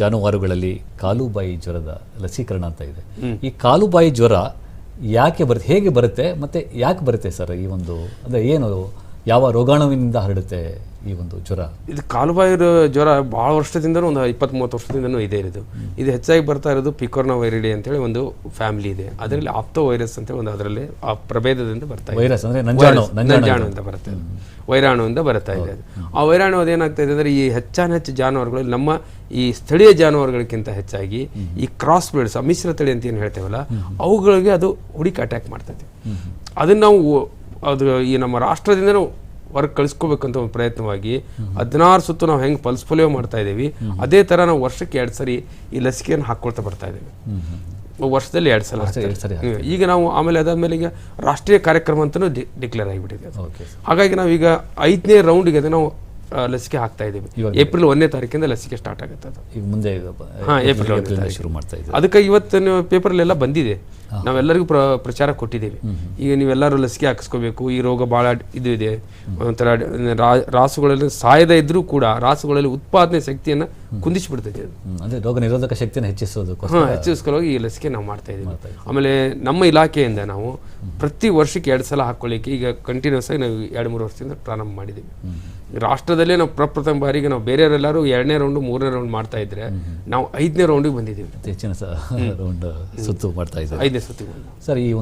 ಜಾನುವಾರುಗಳಲ್ಲಿ ಕಾಲುಬಾಯಿ ಜ್ವರದ ಲಸೀಕರಣ ಅಂತ ಇದೆ. ಈ ಕಾಲುಬಾಯಿ ಜ್ವರ ಯಾಕೆ ಬರುತ್ತೆ ಹೇಗೆ ಬರುತ್ತೆ ಮತ್ತೆ ಯಾಕೆ ಬರುತ್ತೆ ಸರ್ ಈ ಒಂದು ಅಂದರೆ ಏನು ಯಾವ ರೋಗಾಣುವಿನಿಂದ ಹರಡುತ್ತೆ ಈ ಒಂದು ಜ್ವರ? ಇದು ಕಾಲುಬಾಯಿ ಜ್ವರ ಭಾಳ ವರ್ಷದಿಂದನೂ ಒಂದು ಇಪ್ಪತ್ತ್ ಮೂವತ್ತು ವರ್ಷದಿಂದನೂ ಇದೆ ಇದು ಇದು ಹೆಚ್ಚಾಗಿ ಬರ್ತಾ ಇರೋದು ಪಿಕೋರ್ನ ವೈರಿಡಿ ಅಂತೇಳಿ ಒಂದು ಫ್ಯಾಮಿಲಿ ಇದೆ. ಅದರಲ್ಲಿ ಆಪ್ತೋ ವೈರಸ್ ಅಂತೇಳಿ ಒಂದು ಅದರಲ್ಲಿ ಆ ಪ್ರಭೇದದಿಂದ ಬರ್ತಾ ಇದೆ. ವೈರಸ್ ಅಂದ್ರೆ ನಂಜಾಣು ನಂಜಾಣು ಅಂತ. ಬರುತ್ತೆ. ವೈರಾಣುವಿಂದ ಬರ್ತಾ ಇದೆ. ಅದು. ಆ ವೈರಾಣು ಅದೇನಾಗ್ತಾ ಇದೆ ಅಂದರೆ ಈ ಹೆಚ್ಚಾನ ಹೆಚ್ಚು ಜಾನುವಾರುಗಳು ನಮ್ಮ ಈ ಸ್ಥಳೀಯ ಜಾನುವಾರುಗಳಿಗಿಂತ ಹೆಚ್ಚಾಗಿ ಈ ಕ್ರಾಸ್ ಬ್ರೀಡ್ಸ್ ಮಿಶ್ರ ತಳಿ ಅಂತ ಏನು ಹೇಳ್ತೇವಲ್ಲ ಅವುಗಳಿಗೆ ಅದು ಹುಡುಕಿ ಅಟ್ಯಾಕ್ ಮಾಡ್ತೈತೆ. ಅದನ್ನು ನಾವು ಅದು ಈ ನಮ್ಮ ರಾಷ್ಟ್ರದಿಂದ ನಾವು ಹೊರಗೆ ಕಳಿಸ್ಕೋಬೇಕಂತ ಒಂದು ಪ್ರಯತ್ನವಾಗಿ ಹದಿನಾರು ಸುತ್ತು ನಾವು ಹೆಂಗೆ ಪಲ್ಸ್ ಪೋಲಿಯೋ ಮಾಡ್ತಾ ಇದ್ದೀವಿ ಅದೇ ಥರ ನಾವು ವರ್ಷಕ್ಕೆ ಎರಡು ಸರಿ ಈ ಲಸಿಕೆಯನ್ನು ಹಾಕ್ಕೊಳ್ತಾ ಬರ್ತಾ ಇದ್ದೀವಿ. ವರ್ಷದಲ್ಲಿ ಎರಡು ಸಲ ಎರಡು ಸರಿ ಈಗ ನಾವು ಆಮೇಲೆ ಅದಾದ್ಮೇಲೆ ಈಗ ರಾಷ್ಟ್ರೀಯ ಕಾರ್ಯಕ್ರಮ ಅಂತಲೂ ಡಿಕ್ಲೇರ್ ಆಗಿಬಿಟ್ಟಿದೆ ಹಾಗಾಗಿ ನಾವೀಗ ಐದನೇ ರೌಂಡಿಗೆ ಅದು ನಾವು ಲಸಿಕೆ ಹಾಕ್ತಾ ಇದ್ದೀವಿ. ಏಪ್ರಿಲ್ ಒಂದನೇ ತಾರೀಕಿಂದ ಲಸಿಕೆ ಸ್ಟಾರ್ಟ್ ಆಗುತ್ತೆ ಅದು. ಈಗ ಮುಂದೆ ಹಾಂ ಏಪ್ರಿಲ್ ಒಂದನೇ ಶುರು ಮಾಡ್ತಾ ಇದ್ದೀವಿ ಅದಕ್ಕೆ ಇವತ್ತು ಪೇಪರ್ಲೆಲ್ಲ ಬಂದಿದೆ. ನಾವೆಲ್ಲರಿಗೂ ಪ್ರ ಪ್ರಚಾರ ಕೊಟ್ಟಿದ್ದೀವಿ. ಈಗ ನೀವೆಲ್ಲರೂ ಲಸಿಕೆ ಹಾಕಿಸ್ಕೋಬೇಕು. ಈ ರೋಗ ಭಾಳ ಇದು ಇದೆ. ಒಂಥರ ರಾಸುಗಳಲ್ಲಿ ಸಾಯದ ಇದ್ರೂ ಕೂಡ ರಾಸುಗಳಲ್ಲಿ ಉತ್ಪಾದನೆ ಶಕ್ತಿಯನ್ನು ಕುಂದಿಸಿಬಿಡ್ತೈತೆ ಅದು. ಅಂದ್ರೆ ರೋಗ ನಿರೋಧಕ ಶಕ್ತಿಯನ್ನು ಹೆಚ್ಚಿಸೋದು ಹಾಂ ಹೆಚ್ಚಿಸ್ಕೊಳ್ಳೋಗಿ ಈ ಲಸಿಕೆ ನಾವು ಮಾಡ್ತಾ ಇದ್ದೀವಿ. ಆಮೇಲೆ ನಮ್ಮ ಇಲಾಖೆಯಿಂದ ನಾವು ಪ್ರತಿ ವರ್ಷಕ್ಕೆ ಎರಡು ಸಲ ಹಾಕ್ಕೊಳ್ಳಿಕ್ಕೆ ಈಗ ಕಂಟಿನ್ಯೂಸ್ ಆಗಿ ನಾವು ಎರಡು ಮೂರು ವರ್ಷದಿಂದ ಪ್ರಾರಂಭ ಮಾಡಿದ್ದೀವಿ. ರಾಷ್ಟ್ರದಲ್ಲೇ ನಾವು ಪ್ರಪ್ರಥಮ ಬಾರಿಗೆ ನಾವು ಬೇರೆಯವರೆಲ್ಲರೂ ಎರಡನೇ ರೌಂಡು ಮೂರನೇ ರೌಂಡ್ ಮಾಡ್ತಾ ಇದ್ರೆ ನಾವು ಐದನೇ ರೌಂಡಿಗೆ ಬಂದಿದ್ದೀವಿ. ಹೆಚ್ಚಿನ ರೌಂಡ್ ಸುತ್ತು ಮಾಡ್ತಾ ಇದ್ದಾರೆ ಐದನೇ ಸುತ್ತಿಗೆ ಸರ್ ಈ